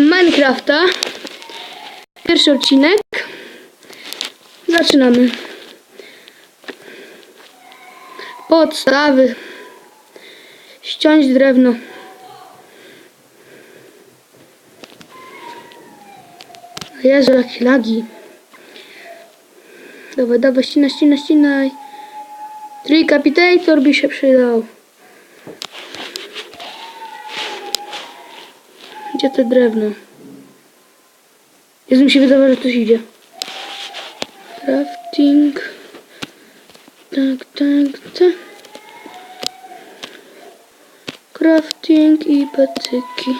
Minecrafta. Pierwszy odcinek. Zaczynamy. Podstawy. Ściąć drewno. Jezu, jakie lagi. Dawaj, dawaj, ścinaj, ścinaj, ścinaj. Tricapitator by się przydał. Gdzie to drewno? Jezu, mi się wydawało, że coś idzie. Crafting. Tak, tak, tak. Crafting i patyki.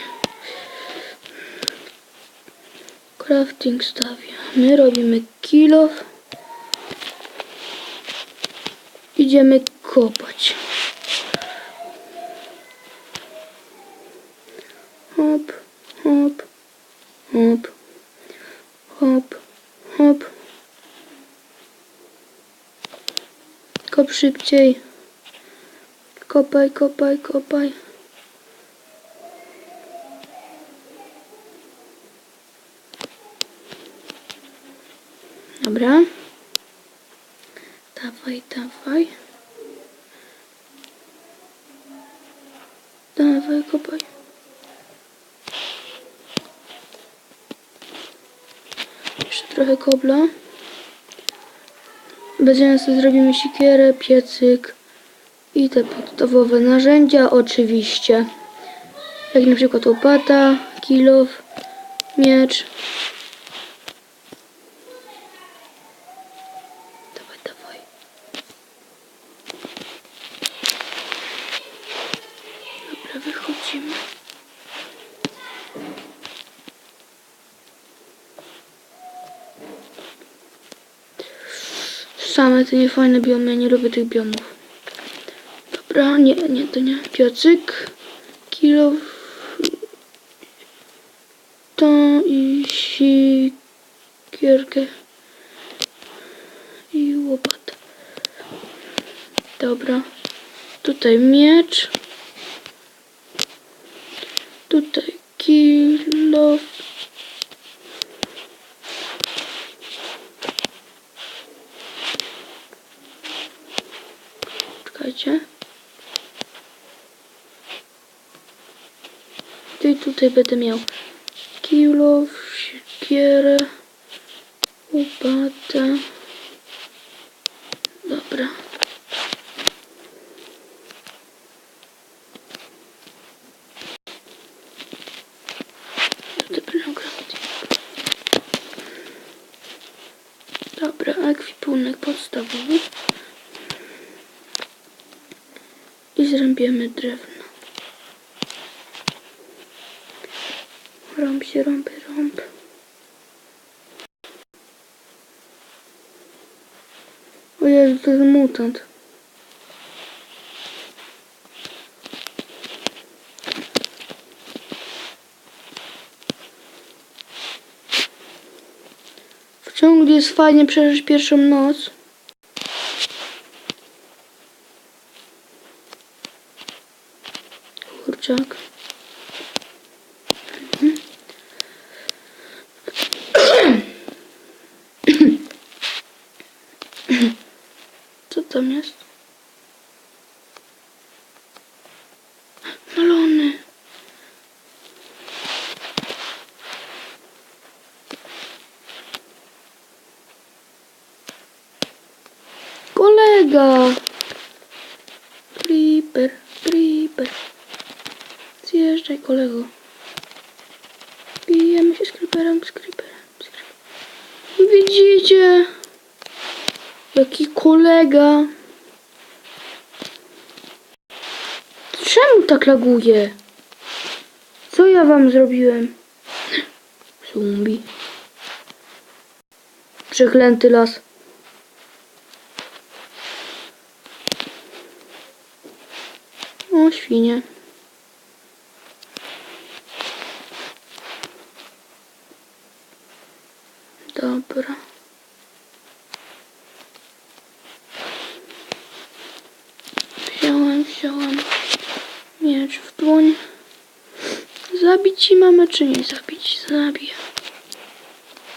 Crafting stawiamy. Robimy kilo. Idziemy kopać. Hop, hop, hop, hop, hop. Kop szybciej. Kopaj, kopaj, kopaj. Dobra. Dawaj, dawaj. Dawaj, kopaj. Jeszcze trochę kobla. Będziemy sobie zrobimy sikierę, piecyk i te podstawowe narzędzia oczywiście. Jak na przykład łopata, kilof, miecz. Dawaj, dawaj. Dobra, wychodzimy. Same te niefajne biomy, ja nie lubię tych biomów. Dobra, nie, nie, to nie. Piocyk, kilo, to i sikierkę i łopatę. Dobra, tutaj miecz, tutaj kilo, Czekajcie. I tutaj będę miał kilo, siekierę, łopatę. Dobra. Dobra, ekwipunek podstawowy. I zrąbiemy drewno. Rąb się, rąb, rąb. O Jezu, to jest mutant. W ciągu jest fajnie przeżyć pierwszą noc. Kurczak. Co tam jest? Malony. Kolega. Creeper, creeper. Zjeżdżaj kolego. Bijemy się z creeperem, z creeperem, z creeperem. Widzicie? Jaki kolega. Czemu tak laguje? Co ja wam zrobiłem? Zombie. Przeklęty las. O, świnie. Dobra. Wziąłem, wziąłem miecz w dłoń. Zabić pici mamy, czy nie zabić? Zabiję.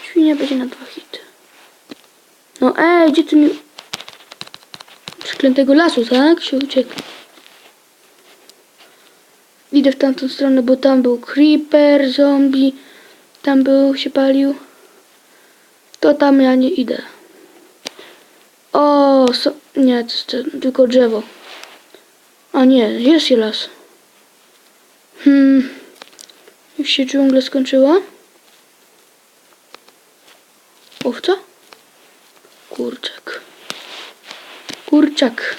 Świnia będzie na dwa hity. No ej, gdzie ty mi... Przeklętego lasu, tak? Się uciekł. Idę w tamtą stronę, bo tam był creeper, zombie. Tam był, się palił. To tam ja nie idę. O, so, nie, to to tylko drzewo. A nie, jest się las. Hmm. Już się dżungla skończyła? Owca? Kurczak. Kurczak.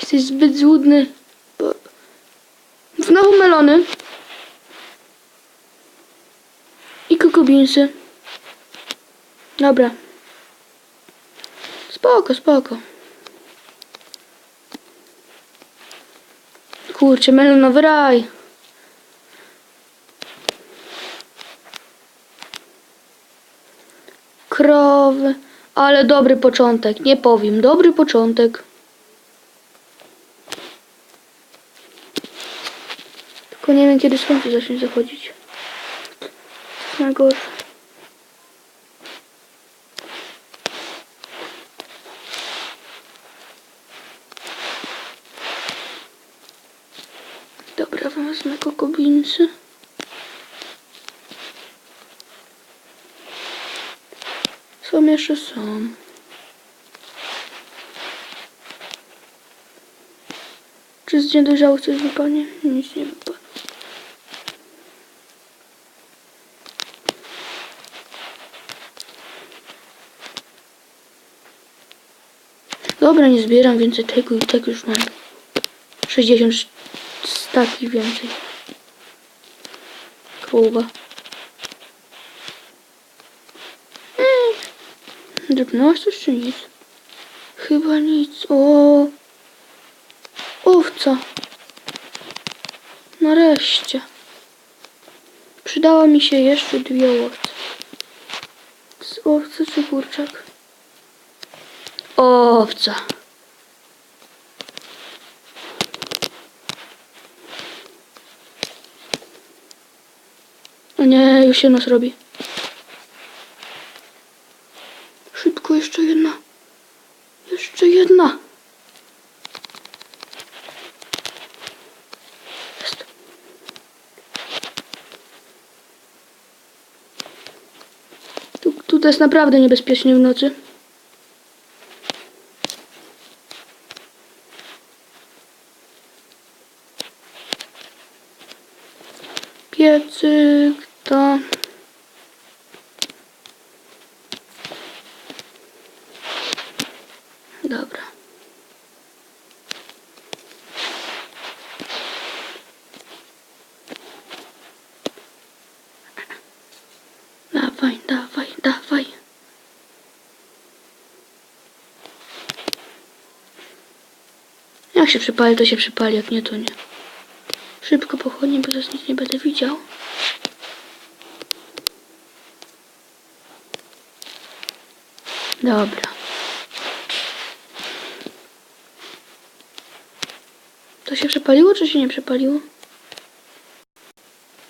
Jesteś zbyt złudny. Znowu melony. I kokobinsy. Dobra. Spoko, spoko. Kurczę, melonowy raj. Krowy. Ale dobry początek, nie powiem. Dobry początek. Tylko nie wiem, kiedy słońce zacznie zachodzić. Najgorsze. Dobra, wezmę kokobinsy. Są jeszcze są. Czy z niedojrzałych coś wypadnie? Nic nie wypadło. Dobra, nie zbieram więcej tego i tak już mam 60 staki więcej. Kołuba. Drobnęłaś coś czy nic? Chyba nic. O, Owca. Nareszcie. Przydała mi się jeszcze dwie owce. Z owcy czy kurczak? Owca. O nie, już się nas robi. Szybko, jeszcze jedna. Jeszcze jedna. Jest. Tu, tu to jest naprawdę niebezpiecznie w nocy. Piecyk to... Dobra. Dawaj, dawaj, dawaj. Jak się przypali, to się przypali, jak nie, to nie. Szybko pochodnie, bo teraz nic nie będę widział. Dobra. To się przepaliło, czy się nie przepaliło?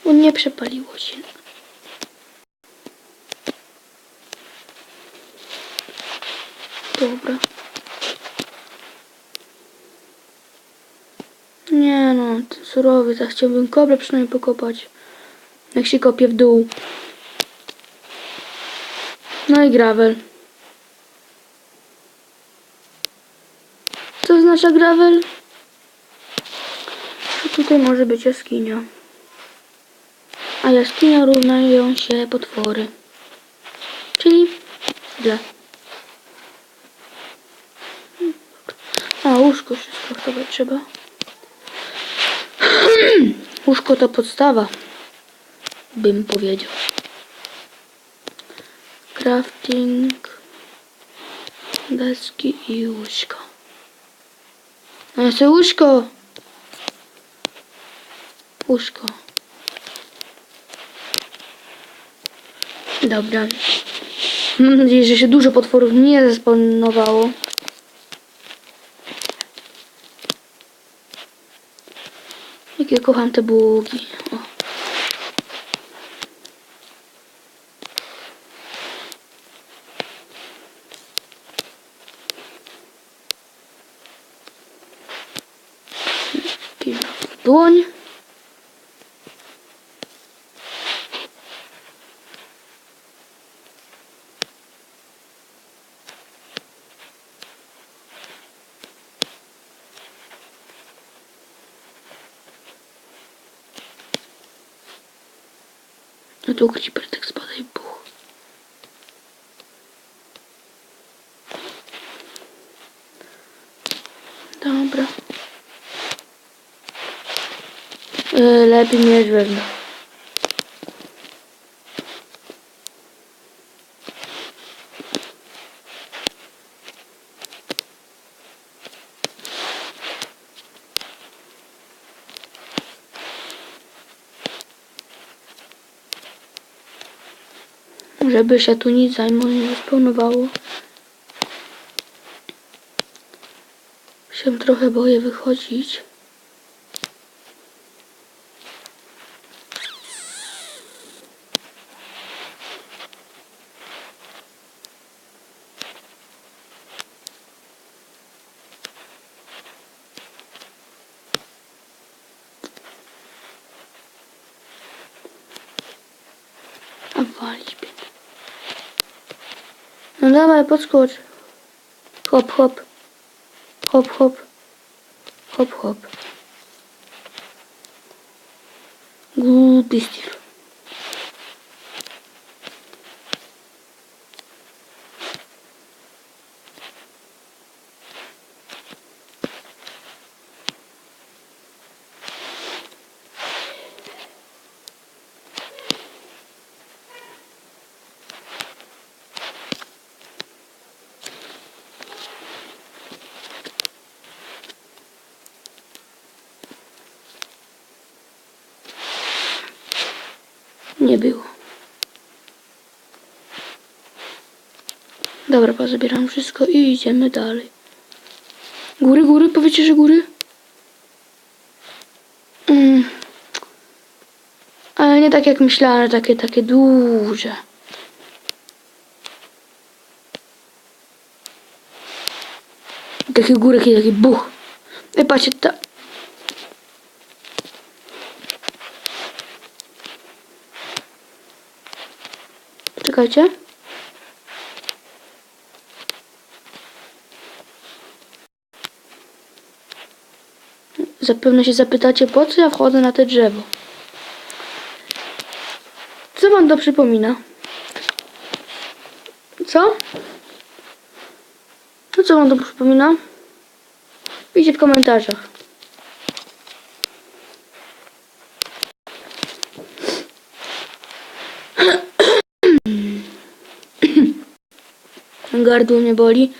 O, nie przepaliło się. Dobra. Nie surowy, tak chciałbym koble przynajmniej pokopać. Jak się kopie w dół. No i gravel. Co oznacza gravel? Tutaj może być jaskinia. A jaskinia równają się potwory. Czyli źle. A, łóżko się trzeba. Łóżko to podstawa, bym powiedział. Crafting, deski i łóżko. Ja chcę łóżko. Łóżko. Dobra. Mam nadzieję, że się dużo potworów nie zespawnowało. Ja kocham te. O. Piwa w dłoń. No tu creeper spada i buch. Dobra. E, lepiej mieć wewnątrz. Żeby się tu nic zajmu nie spełnowało. Się trochę boję wychodzić. Walić mnie. No dawaj, podskocz. Hop, hop. Hop, hop. Hop, hop. Głupi Steve. Nie było. Dobra, pozabieram wszystko i idziemy dalej. Góry, góry, powiecie, że góry? Mm. Ale nie tak jak myślałem, takie, takie duże. Takie góry, takie, taki buch. Ej, patrzcie, ta... Czekajcie. Zapewne się zapytacie, po co ja wchodzę na te drzewo. Co wam to przypomina? Co? No co wam to przypomina? Piszcie w komentarzach. Gardło mnie boli.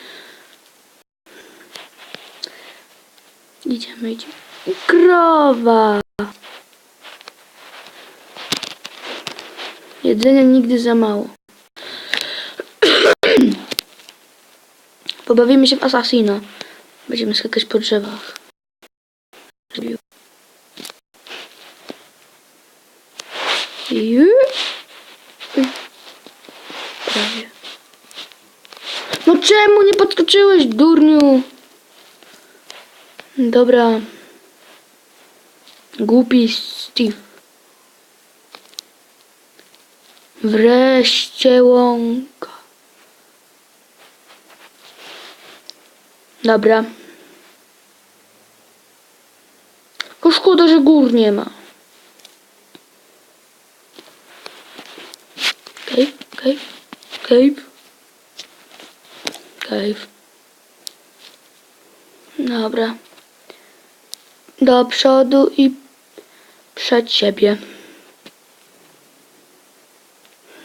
Idziemy, idziemy. Krowa! Jedzenia nigdy za mało. Pobawimy się w Assassina. Będziemy skakać po drzewach. Prawie. No czemu nie podskoczyłeś, durniu? Dobra. Głupi Steve. Wreszcie łąka. Dobra. Tylko szkoda, że gór nie ma. Cave, cave, cave. Cave. Dobra. Do przodu i przed siebie.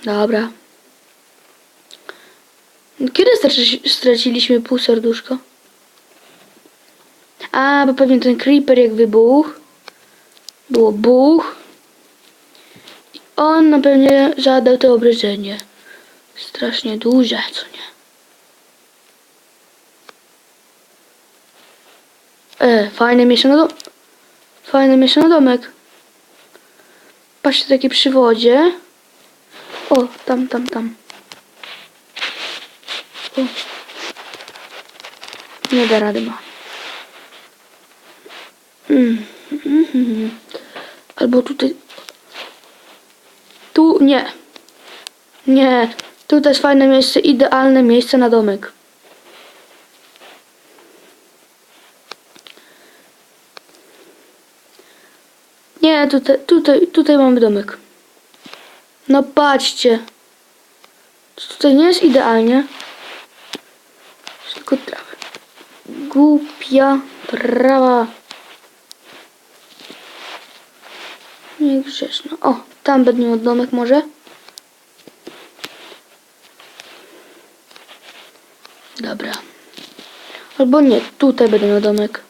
Dobra. Kiedy straci- straciliśmy pół serduszka? A, bo pewnie ten creeper jak wybuchł. Było buch. I on na pewno zadał to obrażenie. Strasznie duże, co nie? E, no to... Fajne miejsce na domek. Patrzcie, taki przy wodzie. O, tam, tam, tam. O. Nie da rady ma. Mm. Mhm. Albo tutaj. Tu nie. Nie. Tutaj jest fajne miejsce, idealne miejsce na domek. Nie, tutaj, tutaj, tutaj mamy domek. No patrzcie. Tutaj nie jest idealnie. Tylko trawę. Głupia prawa. Niegrzeczna. O, tam będę miał domek może. Dobra. Albo nie, tutaj będę miał domek.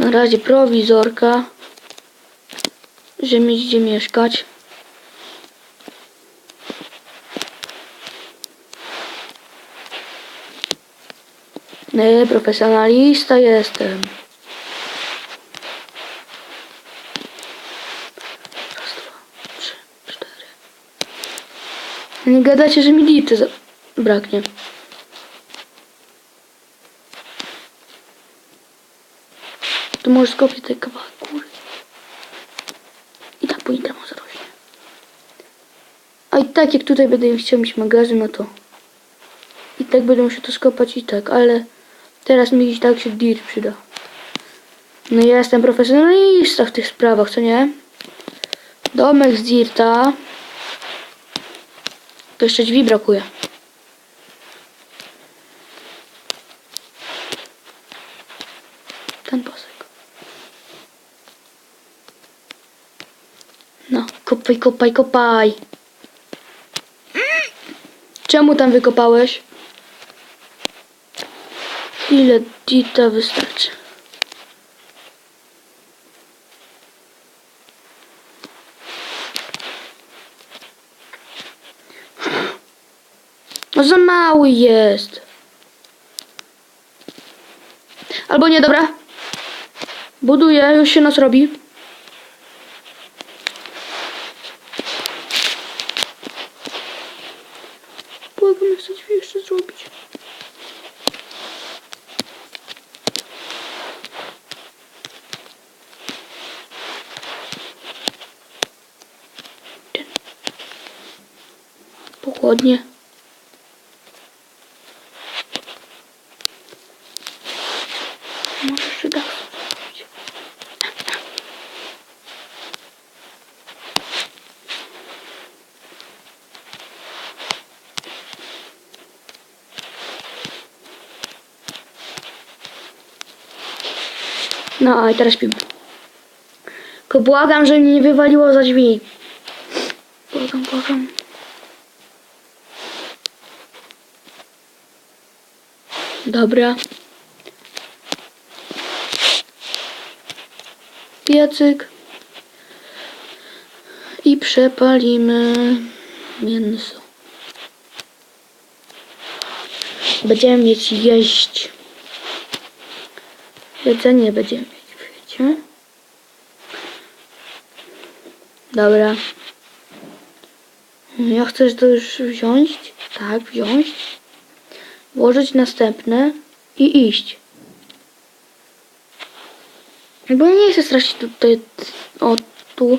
Na razie prowizorka. Że mieć gdzie mieszkać. Nie, profesjonalista jestem. Raz, dwa, trzy, cztery. Nie gadacie, że mi lity braknie. To może skopię ten kawałek góry. I tak po intremu zarośnie. A i tak jak tutaj będę chciał mieć magazyn, no to i tak będę musiał to skopać i tak, ale teraz mi i tak się dirt przyda. No ja jestem profesjonalista w tych sprawach, co nie? Domek z dirta. To jeszcze drzwi brakuje. Ten pasek. No, kopaj, kopaj, kopaj. Czemu tam wykopałeś? Ile dita wystarczy? No za mały jest. Albo nie, dobra. Buduję, już się nas robi. Błagam, ja chcę drzwi jeszcze zrobić. Pochodnie. Może jeszcze dach zrobić. No, a i teraz śpimy. Tylko błagam, że mnie nie wywaliło za drzwi. Błagam, błagam. Dobra. Piecyk. I przepalimy mięso. Będziemy mieć jeść. Jedzenie będziemy mieć, wiecie? Dobra. Ja chcę to już wziąć. Tak, wziąć. Włożyć następne i iść. Bo nie chcę stracić tutaj, o tu,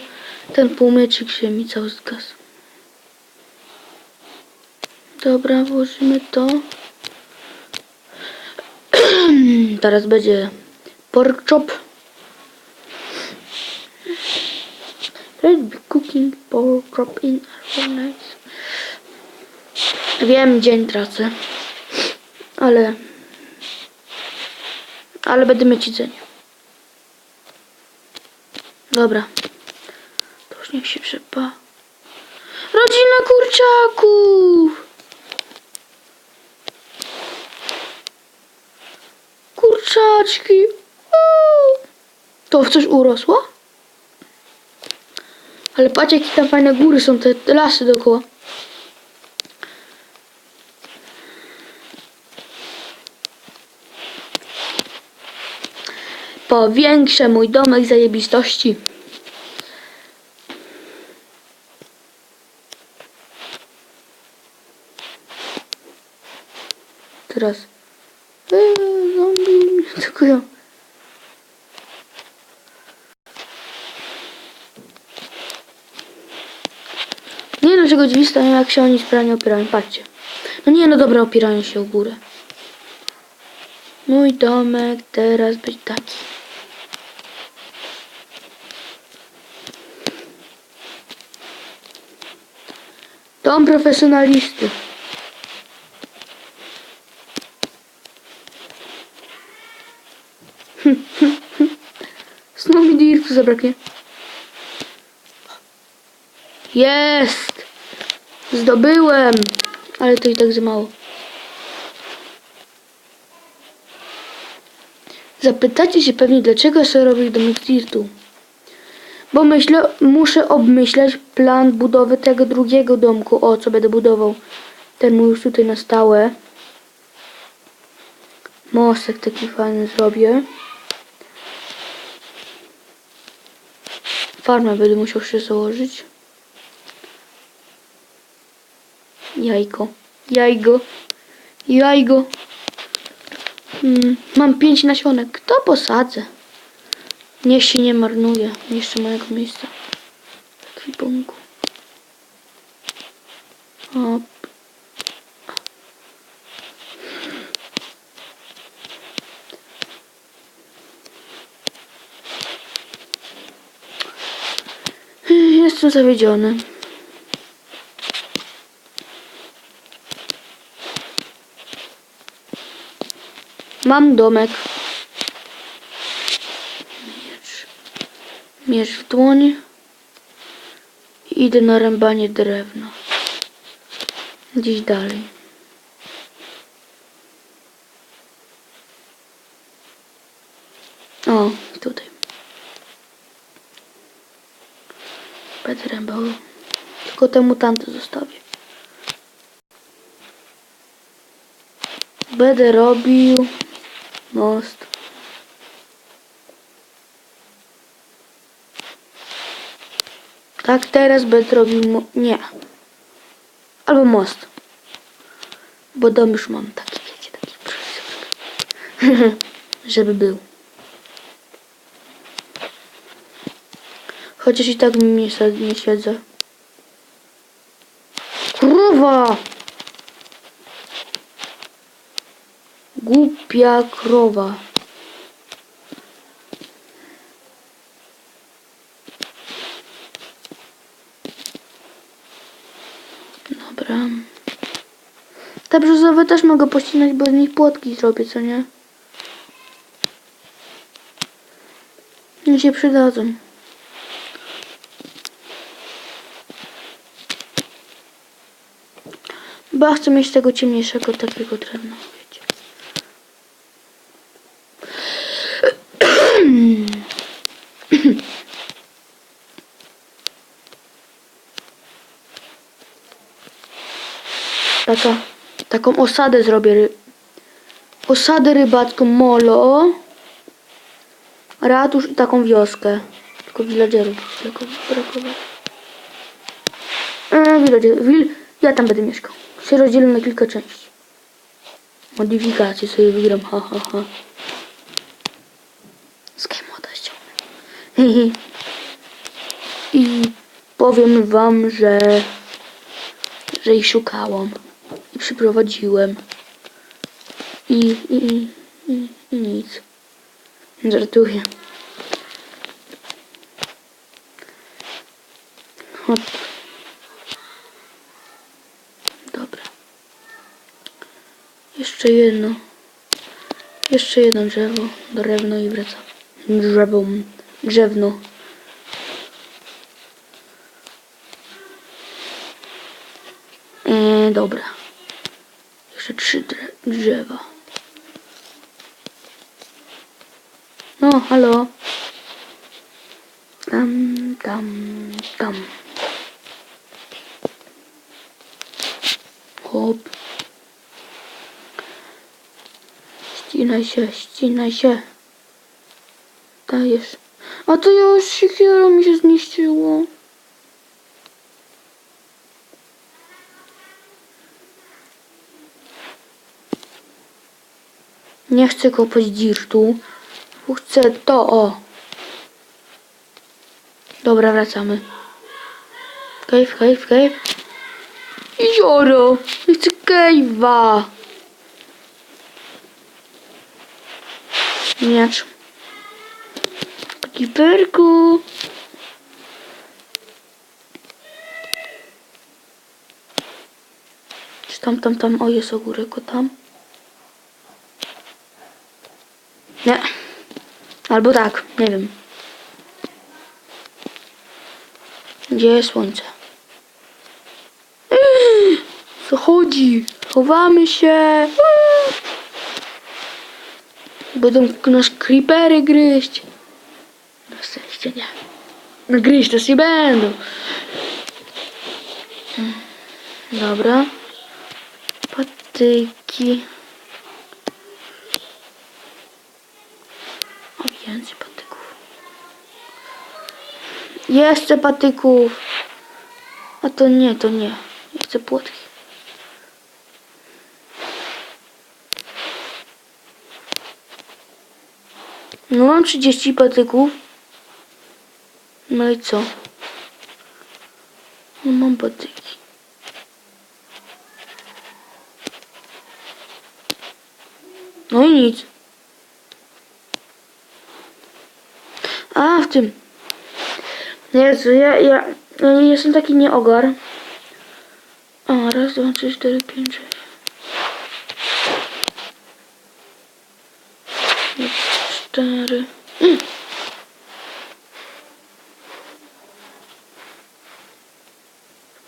ten półmyczyk się mi cały zgasł. Dobra, włożymy to. Teraz będzie pork chop. Let's be cooking pork chop in our nice. Wiem, dzień tracę. Ale... Ale będę mieć jedzenie. Dobra. To już niech się przepa. Rodzina kurczaków! Kurczaczki! To coś urosło? Ale patrz jakie tam fajne góry są, te lasy dookoła. Powiększę mój domek zajebistości. Teraz. Eee, zombie mnie atakują. Nie wiem dlaczego drzwi stają jak się oni sprawnie opierają. Patrzcie. No nie no dobra, opierają się o górę. Mój domek teraz być taki. Dom profesjonalisty. Znowu mi dirtu zabraknie. Jest! Zdobyłem! Ale to i tak za mało. Zapytacie się pewnie, dlaczego robię domek z dirtu. Bo myślę, muszę obmyśleć plan budowy tego drugiego domku. O, co będę budował. Ten mój już tutaj na stałe. Mostek taki fajny zrobię. Farmę będę musiał się założyć. Jajko. Jajgo. Jajgo. Hmm, mam pięć nasionek. To posadzę. Niech się nie marnuje. Jeszcze mojego miejsca. W ekwipunku. Hop. Jestem zawiedziony. Mam domek. Miecz w dłoń. Idę na rębanie drewna. Gdzieś dalej. O, tutaj. Będę rębał. Tylko te mutanty zostawię. Będę robił most. Tak, teraz będę robił Nie. Albo most. Bo dom już mam taki, wiecie, taki. Żeby był. Chociaż i tak mi nie siedzę. Krowa! Głupia krowa. Dobra. Te brzozowe też mogę pościnać, bo z nich płotki zrobię, co nie? Mi się przydadzą. Bo chcę mieć tego ciemniejszego takiego drewna, wiecie. Taka, taką osadę zrobię. ry- Osadę rybacką molo. Ratusz i taką wioskę. Tylko villagerów brakowało. E, villager, ja tam będę mieszkał. Się rozdzielę na kilka części. Modyfikacje sobie wygram, ha ha ha. Ściągnę. I powiem wam, że że ich szukałam przyprowadziłem i, i, i, i, nic. Żartuję. Hop. Dobra. Jeszcze jedno. Jeszcze jedno drzewo. Drewno i wracam. Drzewo. Drzewno. Eee, dobra. Trzy drzewa. No, halo. Tam, tam, tam. Hop. Ścinaj się, ścinaj się. Dajesz. A to już siekiero mi się zniszczyło. Nie chcę kopać dirtu. Chcę to, o. Dobra, wracamy. Cave, cave, cave. Jezioro! Chcę cave'a. Miecz. Kiperku. Czy tam, tam, tam, o jest ogórek, o tam. Nie. Albo tak, nie wiem. Gdzie jest słońce? Co chodzi? Chowamy się. Będą nasz creepery gryźć. Na szczęście nie. No gryźć nie będą. Dobra. Patyki. O, więcej patyków. Jeszcze patyków. A to nie, to nie. Chcę płotki. No mam 30 patyków. No i co? No mam patyki. No i nic. A, w tym. Jezu, ja, ja, ja jestem taki nieogar. A, raz, dwa, trzy, cztery, pięć, sześć. Cztery. Mm.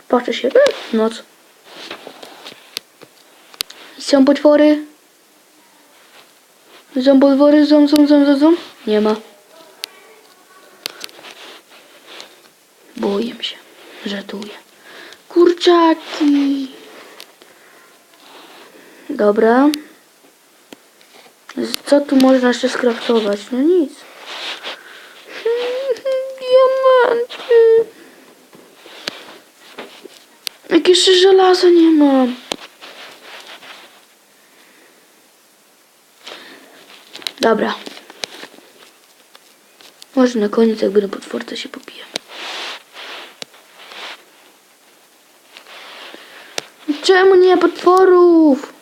Patrzę się. Mm, Noc. Są potwory. Są potwory, są, są, są, są. Nie ma. Boję się. Żartuję. Kurczaki. Dobra. Co tu można jeszcze skraftować? No nic. Diamenty. Jak jeszcze żelaza nie mam. Dobra. Może na koniec jakby na potworce się popijemy. Czemu nie potworów?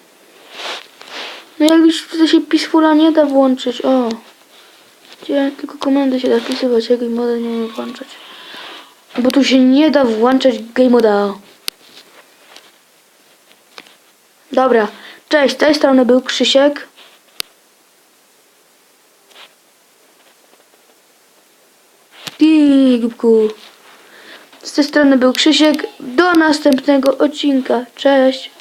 No jakbyś tutaj się Peacefula nie da włączyć, o. Gdzie tylko komendy się da wpisywać, jak game moda nie umiem włączać. Bo tu się nie da włączać game moda. Dobra, cześć, z tej strony był Krzysiek. Ty, głupku. Z tej strony był Krzysiek. Do następnego odcinka. Cześć.